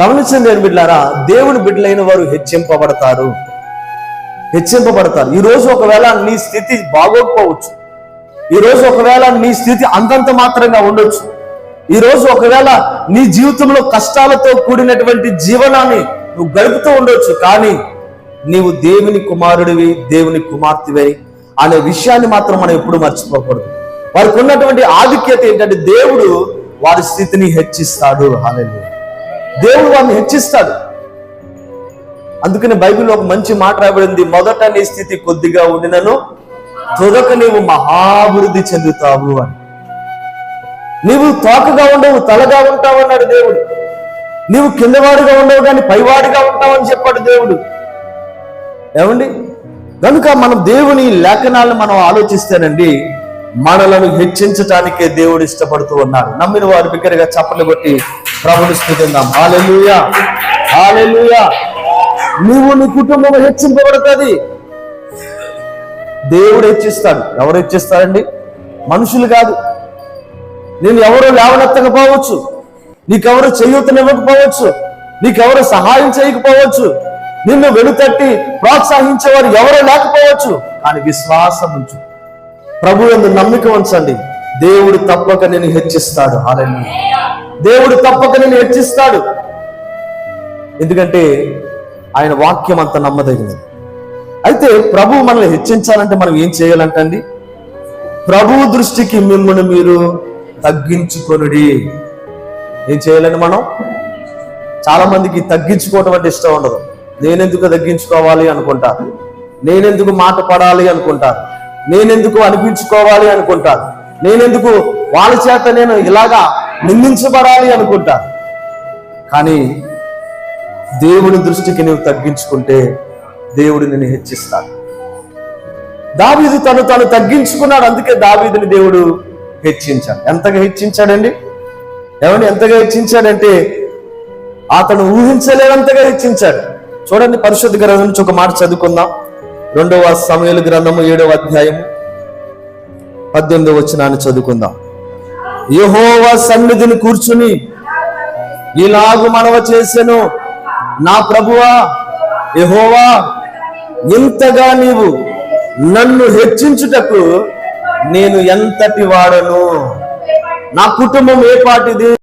గమనించండి నేను బిడ్డారా దేవుని బిడ్డలైన వారు హెచ్చింపబడతారు. హెచ్చింపబడతారు. ఈ రోజు ఒకవేళ నీ స్థితి బాగోకపోవచ్చు. ఈ రోజు ఒకవేళ నీ స్థితి అంతంత మాత్రంగా ఉండొచ్చు. ఈ రోజు ఒకవేళ నీ జీవితంలో కష్టాలతో కూడినటువంటి జీవనాన్ని నువ్వు గడుపుతూ ఉండొచ్చు కానీ నీవు దేవుని కుమారుడివి దేవుని కుమార్తెవి అనే విషయాన్ని మాత్రం మనం ఎప్పుడు మర్చిపోకూడదు. వారికి ఉన్నటువంటి ఆధిక్యత ఏంటంటే దేవుడు వారి స్థితిని హెచ్చిస్తాడు. హాలెలూయా దేవుడు వారిని హెచ్చిస్తాడు. అందుకని బైబిల్లో ఒక మంచి మాట రాబడింది మొదట నీ స్థితి కొద్దిగా ఉండినను తుదక నీవు మహాభివృద్ధి చెందుతావు అని. నీవు తోకగా ఉండవు తలగా ఉంటావు అన్నాడు దేవుడు. నీవు కిందవాడిగా ఉండవు కానీ పైవాడిగా ఉంటావు అని చెప్పాడు దేవుడు. ఏమండి? కనుక మనం దేవుని లేఖనాలను మనం ఆలోచిస్తేనండి మనలను హెచ్చించటానికే దేవుడు ఇష్టపడుతూ ఉన్నాడు నమ్మిన వారు బిగ్గరగా చప్పలు కొట్టి ప్రభుని స్థుతిందాం హాలెలుయా హాలెలుయా నువ్వు నీ కుటుంబం హెచ్చింపబడుతుంది. దేవుడు హెచ్చిస్తాడు. ఎవరు హెచ్చిస్తారండి? మనుషులు కాదు. నేను ఎవరు లేవనెత్తకపోవచ్చు. నీకెవరు చేయూతనివ్వకపోవచ్చు. నీకెవరు సహాయం చేయకపోవచ్చు. నిన్ను వెనుతట్టి ప్రోత్సహించేవారు ఎవరు లేకపోవచ్చు. కానీ విశ్వాసం ఉంచు. ప్రభు ఎందు నమ్మిక ఉంచండి. దేవుడు తప్పక నేను హెచ్చిస్తాడు. హల్లెలూయా. దేవుడు తప్పక నేను హెచ్చిస్తాడు. ఎందుకంటే ఆయన వాక్యం అంత నమ్మదగినది. అయితే ప్రభు మనల్ని హెచ్చించాలంటే మనం ఏం చేయాలంటండి? ప్రభు దృష్టికి మిమ్మల్ని మీరు తగ్గించుకొనుడి. ఏం చేయాలండి మనం? చాలా మందికి తగ్గించుకోవటం అంటే ఇష్టం ఉండదు. నేనెందుకు తగ్గించుకోవాలి అనుకుంటారు నేనెందుకు మాట పడాలి అనుకుంటారు నేనెందుకు అనిపించుకోవాలి అనుకుంటారు నేనెందుకు వాళ్ళ చేత నేను ఇలాగా నిందించబడాలి అనుకుంటారు కానీ దేవుని దృష్టికి నువ్వు తగ్గించుకుంటే దేవుడు నిన్ను హెచ్చిస్తాడు. దావీదు తను తను తగ్గించుకున్నాడు అందుకే దావీదుని దేవుడు హెచ్చించాడు. ఎంతగా హెచ్చించాడండి? ఏమండి ఎంతగా హెచ్చించాడంటే అతను ఊహించలేనంతగా హెచ్చించాడు. చూడండి పరిశుద్ధ గ్రంథం నుంచి ఒక మాట చదువుకుందాం. రెండవ సమయలు గ్రంథము ఏడవ అధ్యాయం పద్దెనిమిదవ వచ్చినాన్ని చదువుకుందాం. యహోవా సన్నిధిని కూర్చుని ఇలాగు మనవ చేశాను నా ప్రభువా యహోవా ఇంతగా నీవు నన్ను హెచ్చించుటకు నేను ఎంతటి వాడను? నా కుటుంబం ఏ పాటిది?